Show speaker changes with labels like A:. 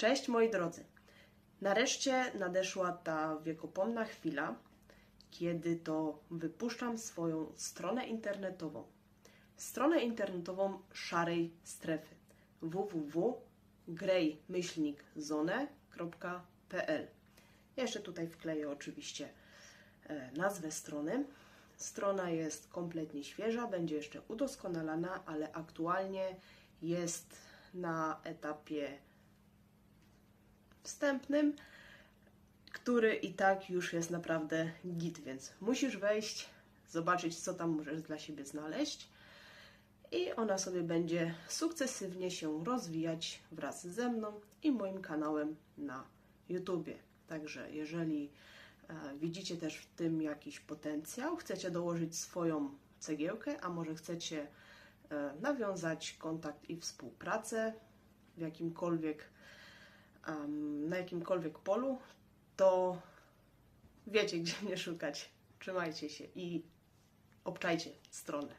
A: Cześć moi drodzy. Nareszcie nadeszła ta wiekopomna chwila, kiedy to wypuszczam swoją stronę internetową. Stronę internetową szarej strefy www.grey-zone.pl Jeszcze tutaj wkleję oczywiście e, nazwę strony. Strona jest kompletnie świeża, będzie jeszcze udoskonalana, ale aktualnie jest na etapie wstępnym, który i tak już jest naprawdę git, więc musisz wejść, zobaczyć, co tam możesz dla siebie znaleźć. I ona sobie będzie sukcesywnie się rozwijać wraz ze mną i moim kanałem na YouTubie. Także jeżeli e, widzicie też w tym jakiś potencjał, chcecie dołożyć swoją cegiełkę, a może chcecie e, nawiązać kontakt i współpracę w jakimkolwiek na jakimkolwiek polu, to wiecie, gdzie mnie szukać. Trzymajcie się i obczajcie stronę.